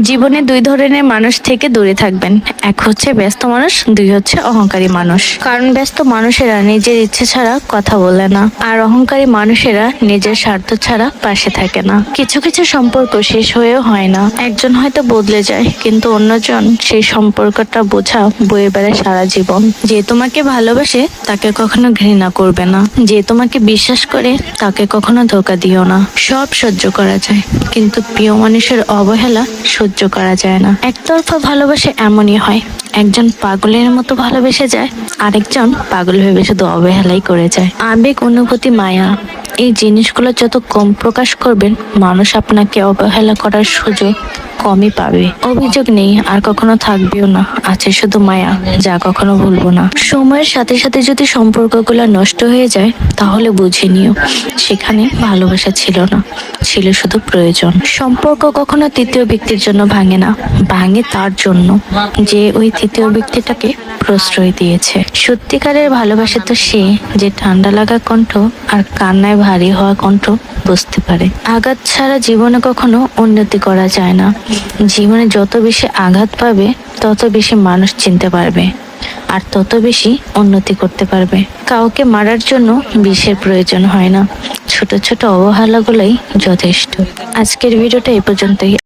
জীবনে দুই ধরনের মানুষ থেকে দূরে থাকবেন। এক হচ্ছে ব্যস্ত মানুষ, দুই হচ্ছে অহংকারী মানুষ। কারণ ব্যস্ত মানুষেরা নিজের ইচ্ছে ছাড়া কথা বলে না, আর অহংকারী মানুষেরা নিজের স্বার্থ ছাড়া পাশে থাকে না। কিছু কিছু সম্পর্ক শেষ হয়েও হয় না। একজন হয়তো বদলে যায়, কিন্তু অন্যজন সেই সম্পর্কটা বোঝা বয়ে বেড়ায় সারা জীবন। যে তোমাকে ভালোবাসে, তাকে কখনো ঘৃণা করবে না। যে তোমাকে বিশ্বাস করে, তাকে কখনো ধোকা দিও না। সব সহ্য করা যায়। কিন্তু প্রিয় মানুষের অবহেলা সহ্য করা যায় না। একতরফা ভালোবাসে এমনই হয়। একজন পাগলের মতো ভালোবেসে যায়, আরেকজন পাগল ভেবে শুধু অবহেলাই করে যায়। আবেগ, অনুভূতি, মায়া, এই জিনিসগুলো যত কম প্রকাশ করবেন, মানুষ আপনাকে অবহেলা করার সুযোগ কমই পাবে। অভিযোগ নেই, আর কখনো থাকবেও না। আছে শুধু মায়া, যা কখনো ভুলবো না। সময়ের সাথে সাথে যদি সম্পর্কগুলো নষ্ট হয়ে যায়, তাহলে বুঝে নিও, সেখানে ভালোবাসা ছিল না। ছিল শুধু প্রয়োজন। সম্পর্ক কখনো তৃতীয় ব্যক্তির জন্য ভাঙে না, ভাঙে তার জন্য। যে ওই তৃতীয় ব্যক্তিটাকে প্রশ্রয় দিয়েছে। সত্যিকারের ভালোবাসা তো সে, যে ঠান্ডা লাগা কণ্ঠ আর কান্নায় ভারী হওয়া কণ্ঠ বুঝতে পারে। আঘাত ছাড়া জীবনে কখনো উন্নতি করা যায় না। জীবনে যত বেশি আঘাত পাবে, তত বেশি মানুষ চিনতে পারবে। আর তত বেশি উন্নতি করতে পারবে। কাউকে মারার জন্য বিষের প্রয়োজন হয় না। ছোট ছোট অবহেলাগুলোই যথেষ্ট। আজকের ভিডিওটা এ পর্যন্তই।